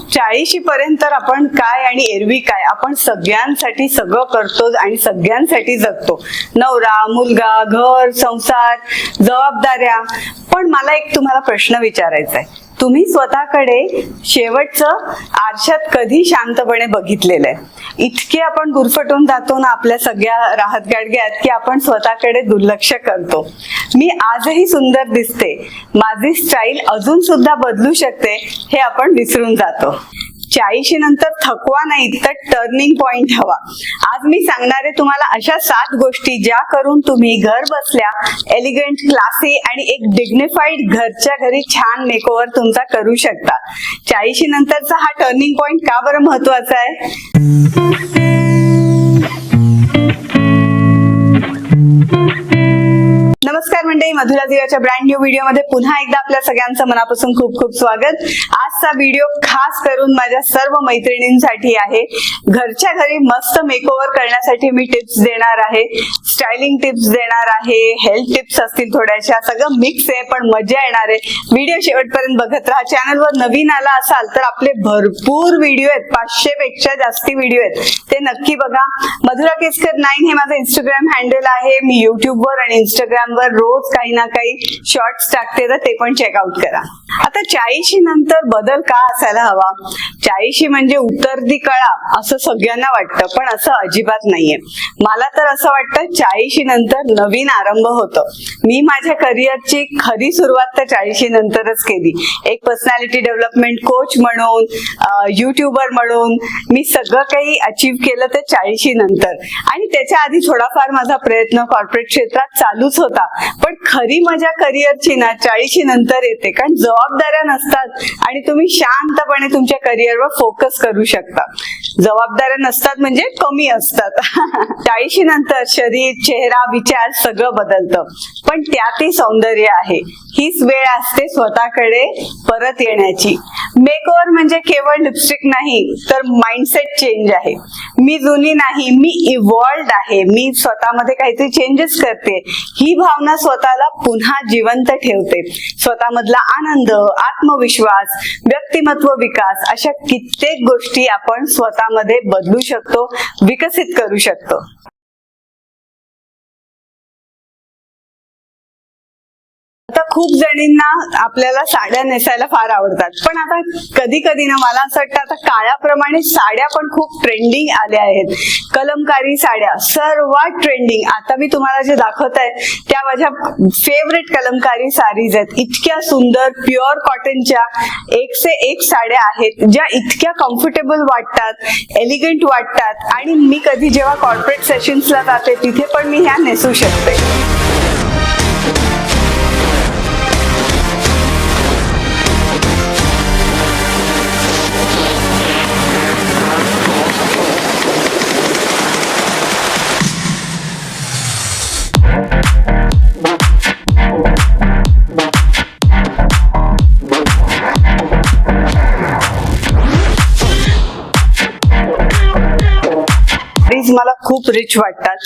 चाळीशी पर्यंत तर आपण काय आणि एरवी काय? आपण सगळ्यांसाठी सगळं करतो आणि सगळ्यांसाठी जगतो. नवरा मुलगा घर संसार जबाबदाऱ्या. पण मला एक तुम्हाला प्रश्न विचारायचा आहे. तुम्ही स्वतःकडे शेवटचं आरशात कधी शांतपणे बघितलेलं आहे. इतके आपण गुरफटून जातो ना आपल्या सगळ्या राहत गाडग्यात की आपण स्वतःकडे दुर्लक्ष करतो. मी आजही सुंदर दिसते. माझी स्टाईल अजून सुद्धा बदलू शकते हे आपण विसरून जातो. चाळीशी नंतर थकवा नाही तर टर्निंग पॉइंट हवा. आज मी सांगणार आहे तुम्हाला अशा सात गोष्टी ज्या करून तुम्ही घर बसल्या एलिगंट क्लासी आणि एक डिग्निफाईड घरच्या घरी छान मेकओव्हर तुमचा करू शकता. चाळीशी नंतरचा हा टर्निंग पॉइंट का बरं महत्त्वाचा आहे? मंडळी मधुरा दिव्याच्या ब्रँड न्यू व्हिडिओमध्ये पुन्हा एकदा आपल्या सगळ्यांचं मनापासून खूप खूप स्वागत. आजचा व्हिडिओ खास करून माझ्या सर्व मैत्रिणींसाठी आहे. घरच्या घरी मस्त मेकओव्हर करण्यासाठी मी टिप्स देणार आहे. स्टायलिंग टिप्स देणार आहे. हेल्थ टिप्स असतील थोड्याशा. सगळं मिक्स आहे पण मजा येणार आहे. व्हिडिओ शेवटपर्यंत बघत राहा. चॅनलवर नवीन आला असाल तर आपले भरपूर व्हिडिओ आहेत. पाचशे पेक्षा जास्ती व्हिडिओ आहेत. ते नक्की बघा. मधुरा केसकर नाईन हे माझं इंस्टाग्राम हँडल आहे. मी युट्यूबवर आणि इंस्टाग्रामवर रोज काही ना काही शॉर्ट्स टाकते तर ते पण चेकआउट करा. आता चाळीशी नंतर बदल का असायला हवा? चाळीशी म्हणजे उतरती कळा असं सगळ्यांना वाटतं पण असं अजिबात नाहीये. मला तर असं वाटतं चाळीशी नंतर नवीन आरंभ होतो. मी माझ्या करिअरची खरी सुरुवात तर चाळीशी नंतरच केली. एक पर्सनॅलिटी डेव्हलपमेंट कोच म्हणून युट्यूबर म्हणून मी सगळं काही अचीव केलं तर चाळीशी नंतर. आणि त्याच्या आधी थोडाफार माझा प्रयत्न कॉर्पोरेट क्षेत्रात चालूच होता. पण खरी मजा करिअरची ना चाळीशी नंतर येते. कारण जबाबदाऱ्या नसतात आणि तुम्ही शांतपणे तुमच्या करिअरवर फोकस करू शकता. जबाबदाऱ्या नसतात म्हणजे कमी असतात. चाळीशी नंतर शरीर चेहरा विचार सगळं बदलतं. पण त्यातही सौंदर्य आहे. हीच वेळ असते स्वतःकडे परत येण्याची. मेकओव्हर म्हणजे केवळ लिपस्टिक नाही तर माइंडसेट चेंज आहे. मी जुनी नाही मी इव्हॉल्ड आहे. मी स्वतःमध्ये काहीतरी चेंजेस करते. ही भावना स्वतःला पुन्हा जिवंत ठेवते. स्वतःमधला आनंद आत्मविश्वास व्यक्तिमत्व विकास अशा कित्येक गोष्टी आपण स्वतःमध्ये बदलू शकतो विकसित करू शकतो. आता खूप जणींना आपल्याला साड्या नेसायला फार आवडतात. पण आता कधी कधी ना मला असं वाटतं आता काळाप्रमाणे साड्या पण खूप ट्रेंडिंग आल्या आहेत. कलमकारी साड्या सर्वात ट्रेंडिंग आता मी तुम्हाला जे दाखवत आहे त्या माझ्या फेवरेट कलमकारी साडीज आहेत. इतक्या सुंदर प्युअर कॉटनच्या एक से एक साड्या आहेत ज्या इतक्या कम्फर्टेबल वाटतात एलिगंट वाटतात. आणि मी कधी जेव्हा कॉर्पोरेट सेशन्सला जाते तिथे पण मी ह्या नेसू शकते. मला खूप रिच वाटतात.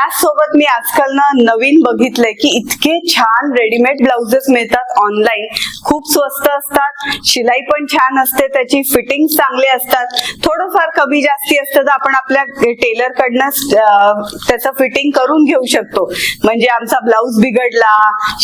त्याचसोबत मी आजकाल ना नवीन बघितलंय की इतके छान रेडीमेड ब्लाउजेस मिळतात ऑनलाईन खूप स्वस्त असतात शिलाई पण छान असते त्याची फिटिंग चांगली असतात. थोडंफार कमी जास्ती असतं तर आपण आपल्या टेलर कडनं त्याचं फिटिंग करून घेऊ शकतो. म्हणजे आमचा ब्लाऊज बिघडला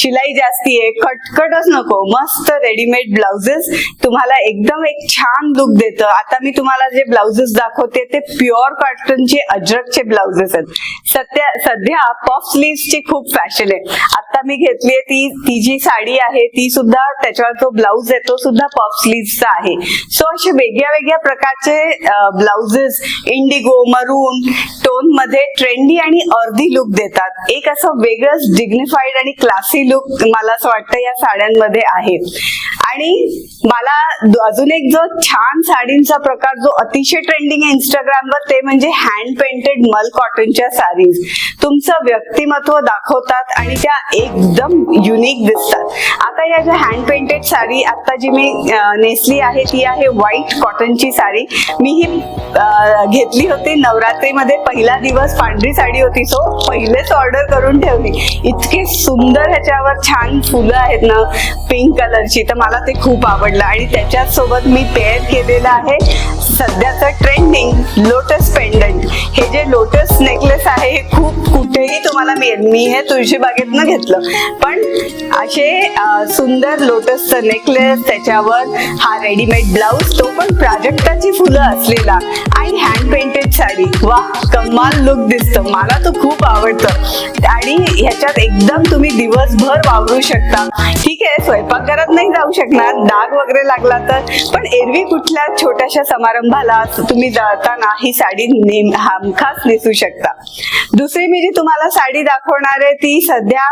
शिलाई जास्ती आहे कटकटच नको. मस्त रेडीमेड ब्लाउजेस तुम्हाला एकदम एक छान लुक देतं. आता मी तुम्हाला जे ब्लाउजेस दाखवते ते प्युअर कॉटनचे अजरकचे ब्लाउजेस आहेत. सध्या सध्या पफ स्लीव्हची खूप फॅशन आहे आता मी घेतलीये ती ती जी साडी आहे ती सुद्धा त्याच्यावर तो ब्लाऊज आहे तो सुद्धा पफ चा आहे. सो असे वेगळ्या वेगळ्या प्रकारचे ब्लाउजेस इंडिगो मरून टोनमध्ये ट्रेंडी आणि अर्धी लुक देतात. एक असं वेगळंच डिग्निफाईड आणि क्लासी लुक मला असं वाटतं या साड्यांमध्ये आहे. आणि मला अजून एक जो छान साडींचा प्रकार जो अतिशय ट्रेंडिंग आहे इंस्टाग्रामवर ते म्हणजे हँड पेंटेड मल कॉटनच्या साडीज तुमचं व्यक्तिमत्व दाखवतात आणि त्या एकदम युनिक दिसतात. आता या ज्या हँड पेंटेड साडी आता जी मी नेसली आहे ती आहे व्हाईट कॉटनची साडी. मी ही घेतली होती नवरात्रीमध्ये. पहिला दिवस पांढरी साडी होती. सो पहिलेच ऑर्डर करून ठेवली. इतकी सुंदर ह्याच्यावर छान फुलं आहेत ना पिंक कलरची तर मला ते खूप आवडलं. आणि त्याच्याच सोबत मी पेअर केलेलं आहे सध्याचं ट्रेंडिंग लोटस पेंडंट हे जे लोटस नेकलेस आहे हे खूप कुठेही तुम्हाला मिळेल. मी हे तुळशी बागेतनं घेतलं. पण असे सुंदर लोटसचं नेकलेस त्याच्यावर हा रेडीमेड ब्लाऊज तो पण प्राजक्ताची फुलं असलेला आणि हँड पेंटेड साडी. वा कमाल लुक दिसतं. मला तो खूप आवडतं. आणि ह्याच्यात एकदम तुम्ही दिवसभर वावरू शकता. ठीक आहे स्वयंपाकघरात नाही जाऊ शकणार. डाग वगैरे लागला तर. पण एरवी कुठल्या छोट्याशा समारंभाला तुम्ही जाताना ही साडी नेम हमखास नेसू शकता. शकता. दुसरी मी जी तुम्हाला साडी दाखवणार आहे ती सध्या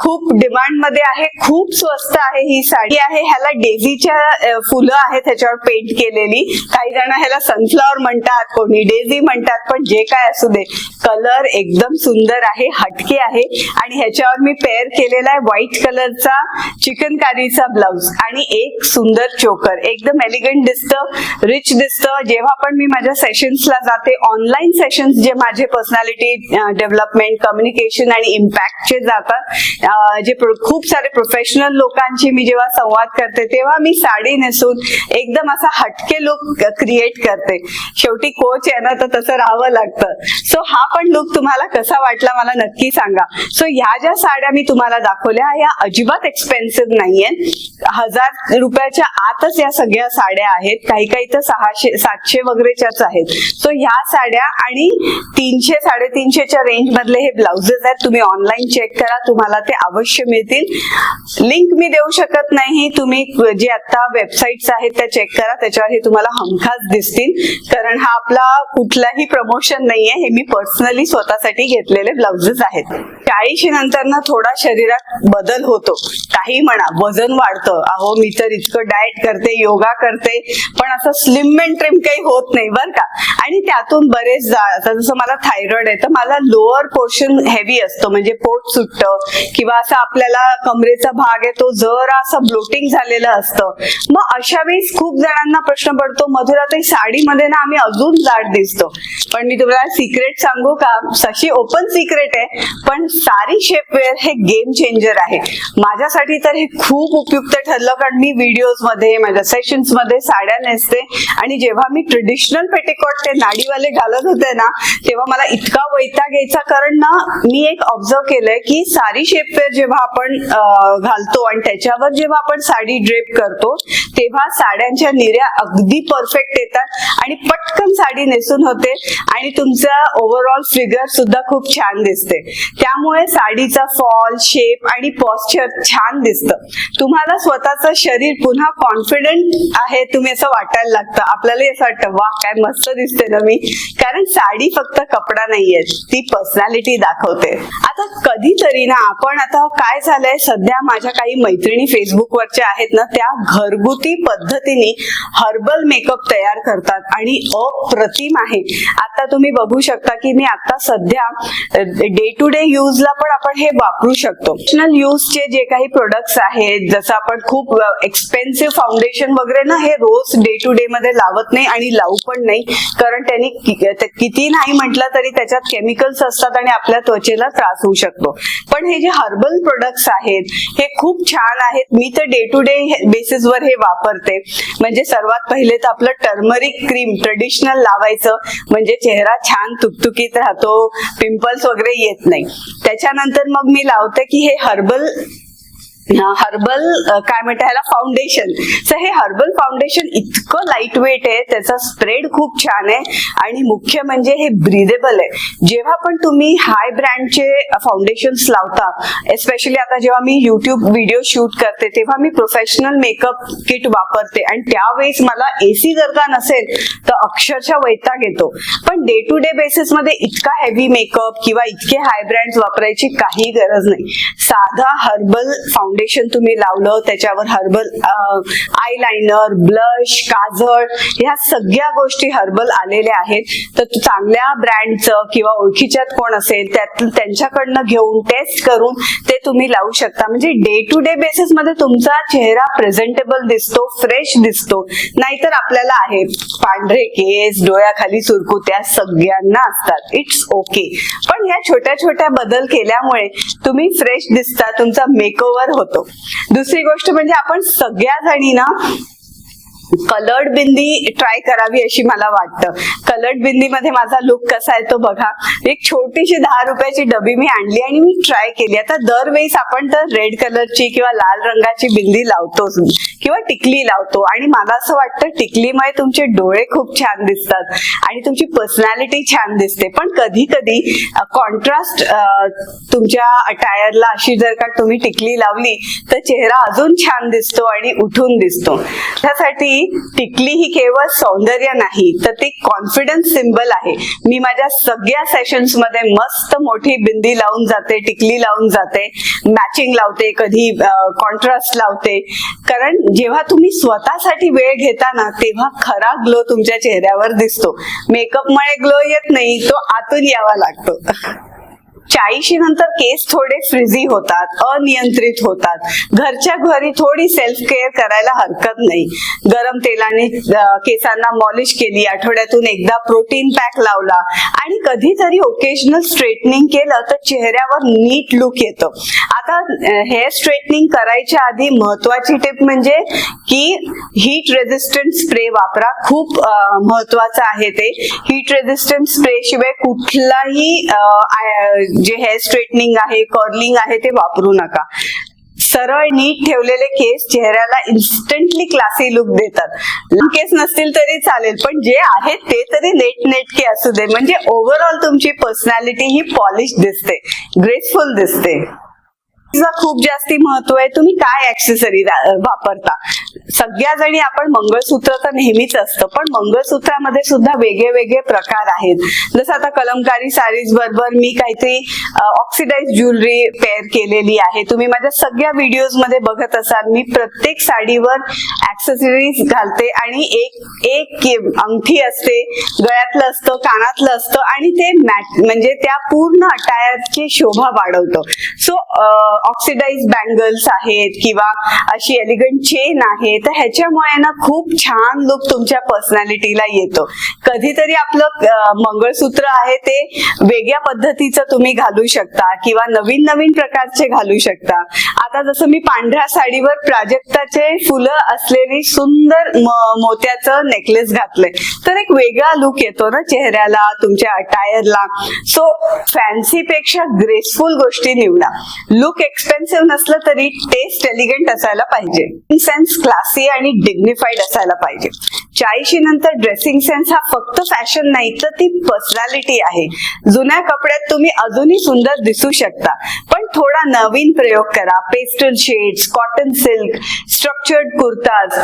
खूप डिमांडमध्ये आहे खूप स्वस्त आहे ही साडी. आहे ह्याला डेझीच्या फुलं आहेत ह्याच्यावर पेंट केलेली. काही जण ह्याला सनफ्लॉवर म्हणतात कोणी डेझी म्हणतात पण जे काय असू दे कलर एकदम सुंदर आहे हटके आहे. आणि ह्याच्यावर मी पेअर केलेला आहे व्हाईट कलरचा चिकनकारीचा ब्लाउज आणि एक सुंदर चोकर एकदम एलिगंट दिसतं रिच दिसतं. जेव्हा पण मी माझ्या सेशन्सला जाते ऑनलाईन सेशन्स जे माझे पर्सनॅलिटी डेव्हलपमेंट कम्युनिकेशन आणि इम्पॅक्टचे जातात. Uh, जे खूप सारे प्रोफेशनल लोकांची मी जेव्हा संवाद करते तेव्हा मी साडी नेसून एकदम असा हटके लुक क्रिएट करते. शेवटी कोच आहे ना तर तसं राहावं लागतं. सो हा पण लुक तुम्हाला कसा वाटला मला नक्की सांगा. सो ह्या ज्या साड्या मी तुम्हाला दाखवल्या या अजिबात एक्सपेन्सिव्ह नाहीये हजार रुपयाच्या आतच या सगळ्या साड्या आहेत. काही काही तर सहाशे सातशे वगैरेच्याच आहेत. सो ह्या साड्या आणि तीनशे साडेतीनशेच्या रेंज मधले हे ब्लाउजेस आहेत. तुम्ही ऑनलाईन चेक करा तुम्हाला ते अवश्य मिळतील. लिंक मी देऊ शकत नाही. तुम्ही जे आता वेबसाईट्स आहेत त्या चेक करा. त्याच्यावर हे तुम्हाला हमखास दिसतील. कारण हा आपला कुठलाही प्रमोशन नाहीये. हे मी पर्सनली स्वतःसाठी घेतलेले ब्लाउजेस आहेत. चाळीशी नंतर ना थोडा शरीरात बदल होतो. काही म्हणा वजन वाढतं. अहो मी तर इतकं डाएट करते योगा करते पण असं स्लिम अँड ट्रिम काही होत नाही बरं का? आणि त्यातून बरेच जसं मला थायरॉइड आहे तर मला लोअर पोर्शन हेवी असतो म्हणजे पोट सुटतं किंवा असं आपल्याला कमरेचा भाग आहे तो जरा असं ब्लोटिंग झालेलं असतं. मग अशा वेळेस खूप जणांना प्रश्न पडतो मधुरा साडीमध्ये ना आम्ही अजून जाड दिसतो. पण मी तुम्हाला सिक्रेट सांगू का? सशी ओपन सिक्रेट आहे पण सारी शेपवेअर हे गेम चेंजर आहे. माझ्यासाठी तर हे खूप उपयुक्त ठरलं कारण मी व्हिडिओजमध्ये माझ्या सेशन्समध्ये साड्या नेसते. आणि जेव्हा मी ट्रेडिशनल पेटिकॉट ते नाडीवाले घालत होते ना तेव्हा मला इतका वैताग यायचा. कारण ना मी एक ऑब्झर्व केलंय की सारी शेपवेअर जेव्हा आपण घालतो आणि त्याच्यावर जेव्हा आपण साडी ड्रेप करतो तेव्हा साड्यांच्या निऱ्या अगदी परफेक्ट येतात आणि पटकन साडी नेसून होते आणि तुमचा ओव्हरऑल फिगर सुद्धा खूप छान दिसते. त्यामुळे साडीचा फॉल शेप आणि पॉस्चर छान दिसतं. तुम्हाला स्वतःचं शरीर पुन्हा कॉन्फिडंट आहे तुम्ही असं वाटायला लागतं. आपल्याला असं वाटतं वा काय मस्त दिसते ना मी. कारण साडी फक्त कपडा नाही. नाहीये. ती पर्सनॅलिटी दाखवते. आता कधीतरी ना आपण आता काय झालंय सध्या माझ्या काही मैत्रिणी फेसबुकवरच्या आहेत ना त्या घरगुती पद्धतीने हर्बल मेकअप तयार करतात आणि अप्रतिम आहे. आता तुम्ही बघू शकता की मी आता सध्या डे टू डे यूजला पण आपण हे वापरू शकतो. पर्सनल यूजचे जे काही प्रोडक्ट्स आहेत जसं आपण खूप एक्सपेन्सिव्ह फाउंडेशन वगैरे ना हे रोज डे टू डे मध्ये लावत नाही आणि लावू पण नाही. कारण त्यांनी किती नाही म्हटलं तरी त्याच्यात केमिकल्स असतात आणि आपल्या त्वचेला त्रास होऊ शकतो. पण हे जे हर्बल प्रोडक्ट्स आहेत हे खूप छान आहेत. मी तर डे टू डे बेसिसवर हे वापरते. म्हणजे सर्वात पहिले तर आपलं टर्मरिक क्रीम ट्रेडिशनल लावायचं. म्हणजे चेहरा छान तुकतुकीत राहतो पिंपल्स वगैरे येत नाही. त्याच्यानंतर मग मी लावते की हे हर्बल हर्बल काय म्हणता ह्याला? फाउंडेशन तर हे हर्बल फाउंडेशन इतकं लाइट वेट आहे त्याचा स्प्रेड खूप छान आहे आणि मुख्य म्हणजे हे ब्रिदेबल आहे. जेव्हा पण तुम्ही हाय ब्रँडचे फाउंडेशन्स लावता एस्पेशली आता जेव्हा मी युट्यूब व्हिडिओ शूट करते तेव्हा मी प्रोफेशनल मेकअप किट वापरते आणि त्यावेळेस मला एसी जर का नसेल तर अक्षरशः वैताग येतो. पण डे टू डे बेसिसमध्ये इतका हेवी मेकअप किंवा इतके हाय ब्रँड वापरायची काही गरज नाही. साधा हर्बल फाउंडेशन फाउंडेशन तुम्ही लावलं त्याच्यावर हर्बल आय लाइनर ब्लश काजळ ह्या सगळ्या गोष्टी हर्बल आलेल्या आहेत. तर चांगल्या ब्रँडचं किंवा ओळखीच्यात कोण असेल त्यात त्यांच्याकडनं घेऊन टेस्ट करून ते तुम्ही लावू शकता. म्हणजे डे टू डे बेसिसमध्ये तुमचा चेहरा प्रेझेंटेबल दिसतो फ्रेश दिसतो. नाहीतर आपल्याला आहे पांढरे केस डोळ्याखाली सुरकुत्या सगळ्यांना असतात. इट्स ओके पण ह्या छोट्या छोट्या बदल केल्यामुळे तुम्ही फ्रेश दिसता तुमचा मेकओव्हर होतो. दुसरी गोष्ट म्हणजे आपण सगळ्या जणी ना कलर्ड बिंदी ट्राय करावी अशी मला वाटतं. कलर्ड बिंदीमध्ये माझा लुक कसा आहे तो बघा. एक छोटीशी दहा रुपयाची डबी मी आणली आणि मी ट्राय केली. आता दरवेळेस आपण तर रेड कलरची किंवा लाल रंगाची बिंदी लावतोच. किंवा टिकली लावतो. आणि मला असं वाटतं टिकलीमुळे तुमचे डोळे खूप छान दिसतात. आणि तुमची पर्सनॅलिटी छान दिसते. पण कधी कधी कॉन्ट्रास्ट तुमच्या अटायरला अशी जर का तुम्ही टिकली लावली तर चेहरा अजून छान दिसतो आणि उठून दिसतो. त्यासाठी टिकली ही केवळ सौंदर्य नाही तर ती कॉन्फिडन्स सिम्बल आहे. मी माझ्या सगळ्या सेशन्समध्ये मस्त मोठी बिंदी लावून जाते टिकली लावून जाते मॅचिंग लावते कधी कॉन्ट्रास्ट लावते. कारण जेव्हा तुम्ही स्वतःसाठी वेळ घेता ना तेव्हा खरा ग्लो तुमच्या चेहऱ्यावर दिसतो. मेकअपमुळे ग्लो येत नाही तो आतून यावा लागतो. चाळीशी नंतर केस थोडे फ्रिझी होतात अनियंत्रित होतात. घरच्या घरी थोडी सेल्फ केअर करायला हरकत नाही. गरम तेलाने केसांना मॉलिश केली आठवड्यातून एकदा प्रोटीन पॅक लावला आणि कधीतरी ओकेजनल स्ट्रेटनिंग केलं तर चेहऱ्यावर नीट लुक येतो. आता हेअर स्ट्रेटनिंग करायच्या आधी महत्वाची टिप म्हणजे की हीट रेझिस्टंट स्प्रे वापरा. खूप महत्वाचं आहे ते. हीट रेझिस्टंट स्प्रे शिवाय कुठलाही जे हेअर स्ट्रेटनिंग आहे कर्लिंग आहे ते वापरू नका. सरळ नीट ठेवलेले केस चेहऱ्याला इन्स्टंटली क्लासी लुक देतात. केस नसतील तरी चालेल पण जे आहेत ते तरी नेट नेटके असू दे. म्हणजे ओव्हरऑल तुमची पर्सनॅलिटी ही पॉलिश दिसते ग्रेसफुल दिसते. खूप जास्ती महत्त्व आहे. तुम्ही काय ऍक्सेसरी वापरता? सगळ्या जणी आपण मंगळसूत्र तर नेहमीच असतं पण मंगळसूत्रामध्ये सुद्धा वेगळे वेगळे प्रकार आहेत. जसं आता कलमकारी साडीज बरोबर मी काहीतरी ऑक्सिडाइज ज्वेलरी पेअर केलेली आहे. तुम्ही माझ्या सगळ्या व्हिडिओजमध्ये बघत असाल मी प्रत्येक साडीवर ऍक्सेसरीज घालते आणि एक एक अंगठी असते गळ्यातलं असतं कानातलं असतं आणि ते मॅट म्हणजे त्या पूर्ण अटायरची शोभा वाढवतं. सो ऑक्सिडाइज बँगल्स आहेत किंवा अशी एलिगंट चेन आहे तर ह्याच्यामुळे ना खूप छान लुक तुमच्या पर्सनॅलिटीला येतो. कधीतरी आपलं मंगळसूत्र आहे ते वेगळ्या पद्धतीचं तुम्ही घालू शकता किंवा नवीन नवीन प्रकारचे घालू शकता. आता जसं मी पांढऱ्या साडीवर प्राजक्ताचे फुलं असलेली सुंदर मोत्याचं नेकलेस घातलंय तर एक वेगळा लुक येतो ना चेहऱ्याला तुमच्या अटायरला सो फॅन्सी पेक्षा ग्रेसफुल गोष्टी निवडा. लुक एक्सपेन्सिव्ह नसलं तरी टेस्ट एलिगंट असायला पाहिजे. सेन्स क्लासी आणि डिग्निफाईड असायला पाहिजे. चाळीशी नंतर ड्रेसिंग सेन्स हा फक्त फॅशन नाही तर ती पर्सनॅलिटी आहे. जुन्या कपड्यात तुम्ही अजूनही सुंदर दिसू शकता. पण थोडा नवीन प्रयोग करा. Pastel shades cotton silk structured kurtas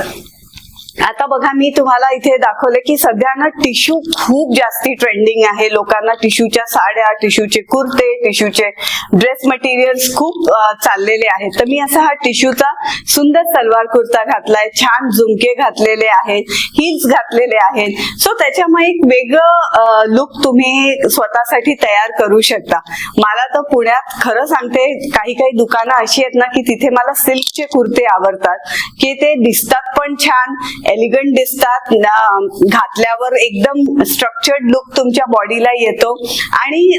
आता बघा मी तुम्हाला इथे दाखवलं की सध्या ना टिश्यू खूप जास्ती ट्रेंडिंग आहे. लोकांना टिश्यूच्या साड्या टिश्यूचे कुर्ते टिश्यूचे ड्रेस मटेरियल्स खूप चाललेले आहेत. तर मी असा हा टिश्यूचा सुंदर सलवार कुर्ता घातलाय छान झुमके घातलेले आहेत हिल्स घातलेले आहेत. सो त्याच्यामुळे एक वेगळं लुक तुम्ही स्वतःसाठी तयार करू शकता. मला तर पुण्यात खरं सांगते काही काही दुकानं अशी आहेत ना की तिथे मला सिल्कचे कुर्ते आवडतात की ते दिसतात पण छान एलिगंट दिसतात. घातल्यावर एकदम स्ट्रक्चर्ड लुक तुमच्या बॉडीला येतो. आणि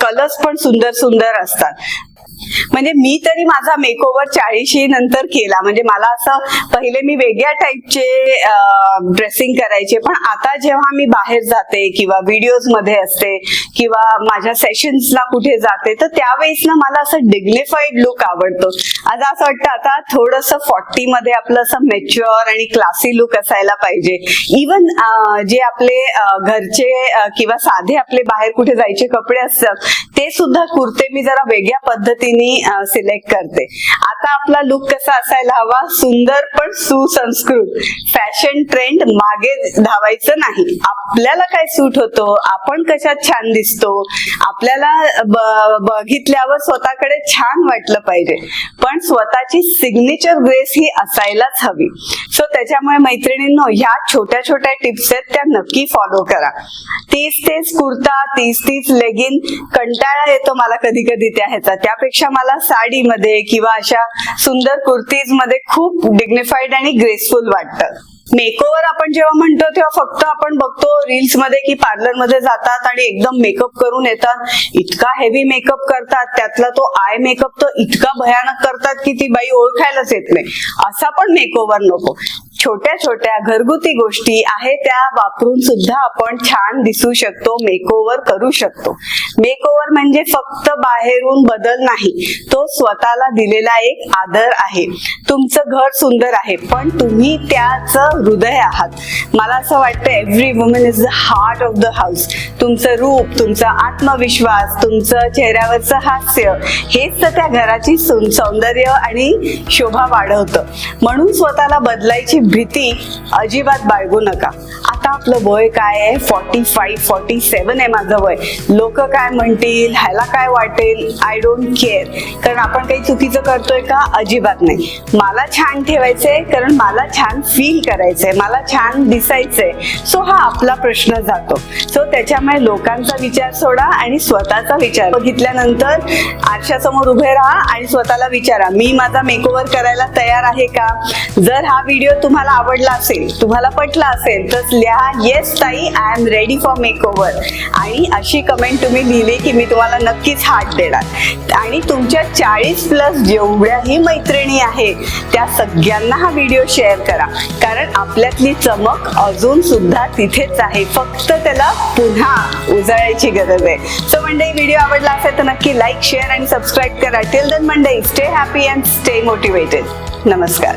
कलर्स पण सुंदर सुंदर असतात. म्हणजे मी तरी माझा मेकओव्हर चाळीशी नंतर केला. म्हणजे मला असं पहिले मी वेगळ्या टाईपचे ड्रेसिंग करायचे पण आता जेव्हा मी बाहेर जाते किंवा व्हिडिओजमध्ये असते किंवा माझ्या सेशन्सला कुठे जाते तर त्यावेळेस ना मला असं डिग्निफाईड लुक आवडतो. आता असं वाटतं आता थोडस फॉर्टी मध्ये आपलं असं मेच्युअर आणि क्लासी लुक असायला पाहिजे. इवन जे आपले घरचे किंवा साधे आपले बाहेर कुठे जायचे कपडे असतात ते सुद्धा कुर्ते मी जरा वेगळ्या पद्धतीने सिलेक्ट करते. आता आपला लुक कसा असायला हवा? सुंदर पण सुसंस्कृत. फॅशन ट्रेंड मागे धावायचं नाही. आपल्याला काय सूट होतो? आपण कशात छान दिसतो? आपल्याला बघितल्यावर स्वतःकडे छान वाटलं पाहिजे. पण स्वतःची सिग्नेचर ग्रेस ही असायलाच हवी. सो त्याच्यामुळे मैत्रिणींनो ह्या छोट्या छोट्या टिप्स आहेत त्या नक्की फॉलो करा. तीस तेच कुर्ता तीस तीस लेगिन कंटाळ येतो मला कधी कधी त्या ह्याचा. त्यापेक्षा मला साडीमध्ये किंवा अशा सुंदर कुर्तीजमध्ये खूप डिग्निफाईड आणि ग्रेसफुल वाटतं. मेकओव्हर आपण जेव्हा म्हणतो तेव्हा फक्त आपण बघतो रील्समध्ये की पार्लरमध्ये जातात आणि एकदम मेकअप करून येतात. इतका हेवी मेकअप करतात. त्यातला तो आय मेकअप तो इतका भयानक करतात की ती बाई ओळखायलाच येत नाही. असा पण मेकओव्हर नको. छोट्या छोट्या घरगुती गोष्टी आहे त्या वापरून सुद्धा आपण छान दिसू शकतो मेकओव्हर करू शकतो. मेकओव्हर म्हणजे फक्त बाहेरून बदल नाही तो स्वतःला दिलेला एक आदर आहे. तुमचं घर सुंदर आहे पण तुम्ही त्याचं हृदय आहात. मला असं वाटतं every woman is the heart of the house तुमचं रूप तुमचा आत्मविश्वास तुमचं चेहऱ्यावरचं हास्य हेच तर त्या घराची सौंदर्य आणि शोभा वाढवतं. म्हणून स्वतःला बदलायची भीती अजिबात बाळगू नका. आता आपलं वय काय आहे? फॉर्टी फाईव्ह फॉर्टी सेवन आहे माझं वय. लोक काय म्हणतील? ह्याला काय वाटेल? आय डोंट केअर कारण आपण काही चुकीचं करतोय का? अजिबात नाही. मला छान ठेवायचंय कारण मला छान फील करायचंय. मला छान दिसायचंय. सो हा आपला प्रश्न जातो. सो त्याच्यामुळे लोकांचा विचार सोडा आणि स्वतःचा विचार. बघितल्यानंतर आरशासमोर उभे राहा आणि स्वतःला विचारा. मी माझा मेकओव्हर करायला तयार आहे का? जर हा व्हिडिओ तुम्हाला आवडला असेल तुम्हाला पटला असेल तर लिहा येस ताई I am ready for makeover आणि अशी कमेंट तुम्ही लिहिली की मी तुम्हाला नक्कीच हाट देणार. आणि तुमच्या चाळीस प्लस जेवढ्याही मैत्रिणी आहेत त्या सगळ्यांना हा व्हिडिओ शेअर करा. कारण आपल्यातली चमक अजून सुद्धा तिथेच आहे. फक्त त्याला पुन्हा उजळायची गरज आहे. सो मंडई व्हिडिओ आवडला असेल तर नक्की लाईक शेअर आणि सबस्क्राईब करा. Till then Mandai stay happy and stay motivated नमस्कार.